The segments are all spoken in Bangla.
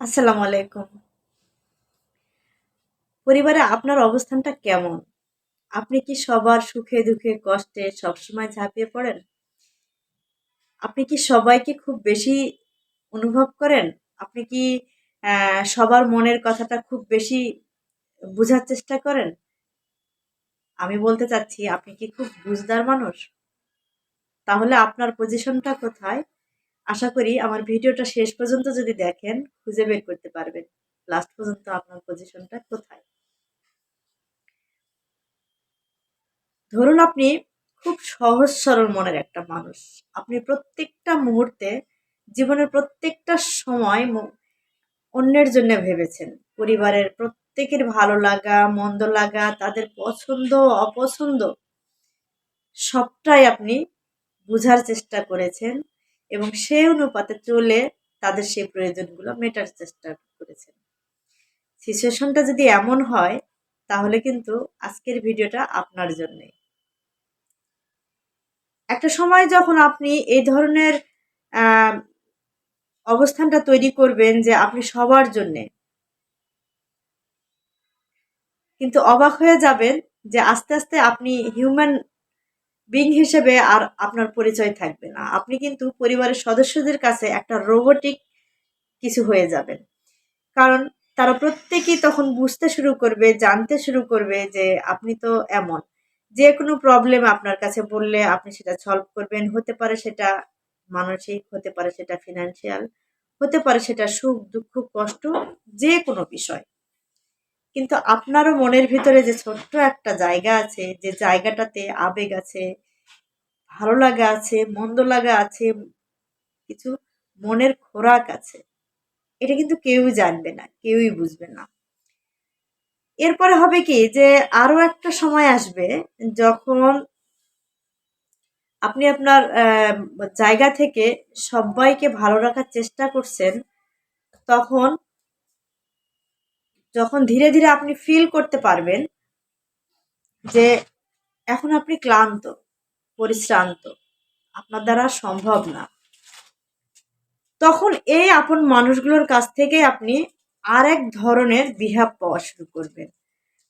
আসসালামু আলাইকুম। পরিবারে আপনার অবস্থানটা কেমন? আপনি কি সবার সুখে দুঃখে কষ্টে সবসময় ঝাঁপিয়ে পড়েন? আপনি কি সবাইকে খুব বেশি অনুভব করেন? আপনি কি সবার মনের কথাটা খুব বেশি বোঝার চেষ্টা করেন? আমি বলতে চাচ্ছি, আপনি কি খুব বুঝদার মানুষ? তাহলে আপনার পজিশনটা কোথায়? আশা করি আমার ভিডিওটা শেষ পর্যন্ত যদি দেখেন, খুঁজে বের করতে পারবেন। লাস্ট পর্যন্ত আপনার পজিশনটা কোথায়? ধরুন আপনি খুব সহজ সরল মনের একটা মানুষ। আপনি প্রত্যেকটা মুহূর্তে, জীবনের প্রত্যেকটা সময় অন্যের জন্য ভেবেছেন। পরিবারের প্রত্যেকের ভালো লাগা, মন্দ লাগা, তাদের পছন্দ, অপছন্দ, সবটাই আপনি বোঝার চেষ্টা করেছেন। এবং সে অনুপাতে চলে তাদের সেই প্রয়োজনগুলো মেটার চেষ্টা করেছেন। সিচুয়েশনটা যদি এমন হয়, তাহলে কিন্তু আজকের ভিডিওটা আপনার জন্যে। একটা সময় যখন আপনি এই ধরনের অবস্থানটা তৈরি করবেন যে আপনি সবার জন্যে, কিন্তু অবাক হয়ে যাবেন যে আস্তে আস্তে আপনি হিউম্যান বিং হিসেবে আর আপনার পরিচয় থাকবে না। আপনি কিন্তু পরিবারের সদস্যদের কাছে একটা রোবটিক কিছু হয়ে যাবেন। কারণ তারা প্রত্যেকেই তখন বুঝতে শুরু করবে, জানতে শুরু করবে যে আপনি তো এমন। যে কোনো প্রবলেম আপনার কাছে বললে আপনি সেটা সলভ করবেন। হতে পারে সেটা মানসিক, হতে পারে সেটা ফিনান্সিয়াল হতে পারে সেটা সুখ, দুঃখ, কষ্ট, যে কোনো বিষয়। কিন্তু আপনারও মনের ভিতরে যে ছোট্ট একটা জায়গা আছে, যে জায়গাটাতে আবেগ আছে, ভালো লাগা আছে, মন্দ লাগা আছে, কিছু মনের খোরাক আছে, এটা কিন্তু কেউই জানবে না, কেউই বুঝবে না। এরপরে হবে কি যে আরও একটা সময় আসবে যখন আপনি আপনার জায়গা থেকে সবাইকে ভালো রাখার চেষ্টা করছেন, তখন যখন ধীরে ধীরে আপনি ফিল করতে পারবেন যে এখন আপনি ক্লান্ত, পরিশ্রান্ত, আপনার দ্বারা সম্ভব না। তখন এই আপন মানুষগুলোর কাছ থেকে আপনি আর এক ধরনের বিহাব পাওয়া শুরু করবেন।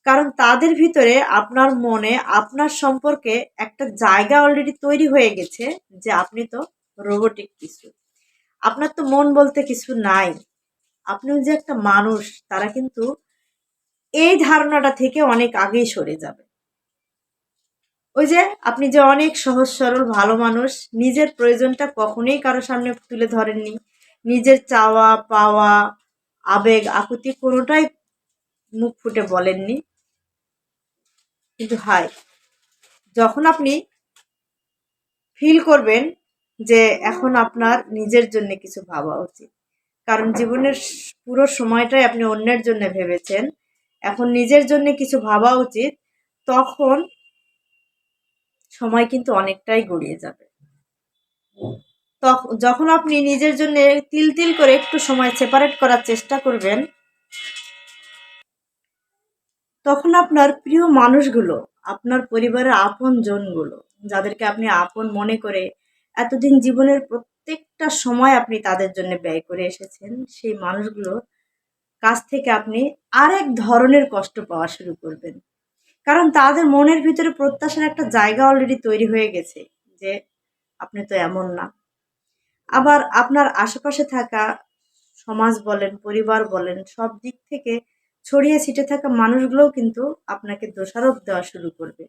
কারণ তাদের ভিতরে আপনার মনে, আপনার সম্পর্কে একটা জায়গা অলরেডি তৈরি হয়ে গেছে যে আপনি তো রোবটিক কিছু। আপনার তো মন বলতে কিছু নাই। আপনিও যে একটা মানুষ, তারা কিন্তু এই ধারণাটা থেকে অনেক আগেই সরে যাবে। ওই যে আপনি যে অনেক সহজ সরল ভালো মানুষ, নিজের প্রয়োজনটা কখনোই কারও সামনে তুলে ধরেননি। নিজের চাওয়া, পাওয়া, আবেগ, আকুতি কোনোটাই মুখ ফুটে বলেননি। কিন্তু হাই যখন আপনি ফিল করবেন যে এখন আপনার নিজের জন্য কিছু ভাবা উচিত। কারণ জীবনের পুরো সময়টাই আপনি অন্যের জন্য ভেবেছেন। এখন নিজের জন্য কিছু ভাবা উচিত, তখন সময় কিন্তু অনেকটাই গড়িয়ে যাবে। যখন আপনি নিজের জন্য তিল তিল করে একটু সময় সেপারেট করার চেষ্টা করবেন, তখন আপনার প্রিয় মানুষগুলো, আপনার পরিবারের আপন জনগুলো যাদেরকে আপনি আপন মনে করে এতদিন জীবনের প্রত্যেকটা সময় আপনি তাদের জন্য ব্যয় করে এসেছেন, সেই মানুষগুলো কাছ থেকে আপনি আরেক ধরনের কষ্ট পাওয়া শুরু করবেন। কারণ তাদের মনের ভিতরে প্রত্যাশার একটা জায়গা অলরেডি তৈরি হয়ে গেছে যে আপনি তো এমন না। আবার আপনার আশেপাশে থাকা সমাজ বলেন, পরিবার বলেন, সব দিক থেকে ছড়িয়ে ছিটে থাকা মানুষগুলোও কিন্তু আপনাকে দোষারোপ দেওয়া শুরু করবে।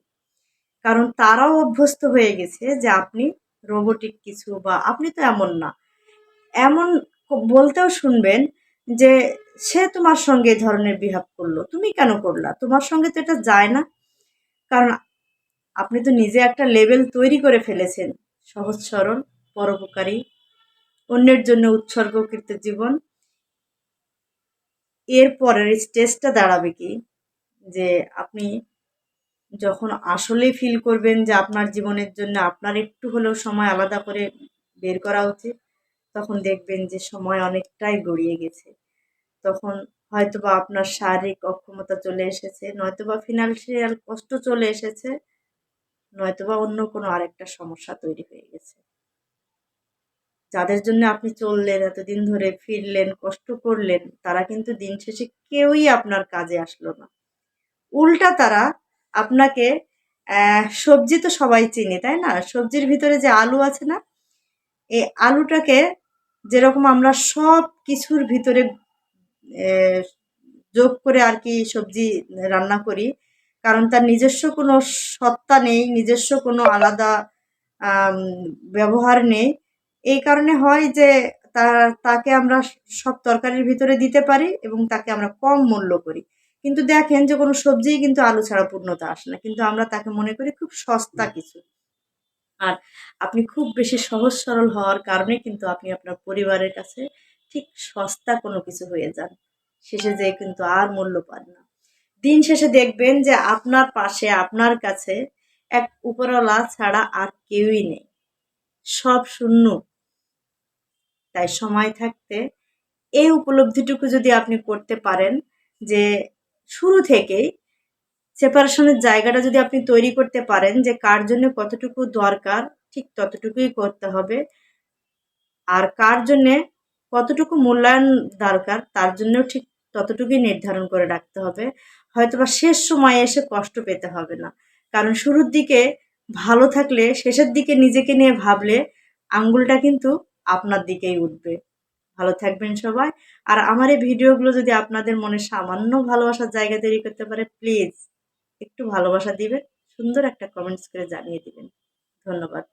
কারণ তারাও অভ্যস্ত হয়ে গেছে যে আপনি রোবটিক কিছু বা আপনি তো এমন না। এমন বলতেও শুনবেন যে সে তোমার সঙ্গে এই ধরনের বিহেভ করল। তুমি কেন করলা? তোমার সঙ্গে তো এটা যায় না। কারণ আপনি তো নিজে একটা লেভেল তৈরি করে ফেলেছেন। সহজ, সরল, পরোপকারী, অন্যের জন্য উৎসর্গকৃত জীবন। এর পরের স্টেজটা দাঁড়াবে কি? যে আপনি যখন আসলে ফিল করবেন যে আপনার জীবনের জন্য আপনার একটু হলেও সময় আলাদা করে বের করা উচিত, তখন দেখবেন যে সময় অনেকটাই গড়িয়ে গেছে। তখন হয়তোবা আপনার শারীরিক অক্ষমতা চলে এসেছে, নয়তোবা ফিনান্সিয়াল কষ্ট চলে এসেছে, নয়তোবা অন্য কোনো আরেকটা সমস্যা তৈরি হয়ে গেছে। যাদের জন্য আপনি চললেন, এতদিন ধরে ফিরলেন, কষ্ট করলেন, তারা কিন্তু দিন শেষে কেউই আপনার কাজে আসলো না। উল্টা তারা আপনাকে সবজি তো সবাই চিনি, তাই না? সবজির ভিতরে যে আলু আছে না, এই আলুটাকে যেরকম আমরা সব কিছুর ভিতরে যোগ করে আর কি সবজি রান্না করি, কারণ তার নিজস্ব কোনো সত্তা নেই, নিজস্ব কোনো আলাদা ব্যবহার নেই। এই কারণে হয় যে তার, তাকে আমরা সব তরকারির ভিতরে দিতে পারি এবং তাকে আমরা কম মূল্য করি। কিন্তু দেখেন যে কোনো সবজিই কিন্তু আলু ছাড়া পূর্ণতা আসে না। কিন্তু আমরা তাকে মনে করি খুব সস্তা কিছু। আর আপনি খুব বেশি সহজ সরল হওয়ার কারণে কিন্তু আপনি আপনার পরিবারের কাছে ঠিক সস্তা কোনো কিছু হয়ে যান। শেষে যেয়ে কিন্তু আর মূল্য পান না। দিন শেষে দেখবেন যে আপনার পাশে আপনার কাছে এক উপরওয়ালা ছাড়া আর কেউই নেই। সব শূন্য। তাই সময় থাকতে এই উপলব্ধিটুকু যদি আপনি করতে পারেন যে শুরু থেকেই সেপারেশনের জায়গাটা যদি আপনি তৈরি করতে পারেন যে কার জন্য কতটুকু দরকার, ঠিক ততটুকুই করতে হবে। আর কার জন্যে কতটুকু মূল্যায়ন দরকার, তার জন্যও ঠিক ততটুকুই নির্ধারণ করে রাখতে হবে। হয়তোবা শেষ সময়ে এসে কষ্ট পেতে হবে না। কারণ শুরুর দিকে ভালো থাকলে, শেষের দিকে নিজেকে নিয়ে ভাবলে আঙ্গুলটা কিন্তু আপনার দিকেই উঠবে। ভালো থাকবেন সবাই। আর আমার এই ভিডিওগুলো যদি আপনাদের মনে সামান্য ভালোবাসার জায়গা তৈরি করতে পারে, প্লিজ একটু ভালোবাসা দিবেন, সুন্দর একটা কমেন্টস করে জানিয়ে দিবেন। ধন্যবাদ।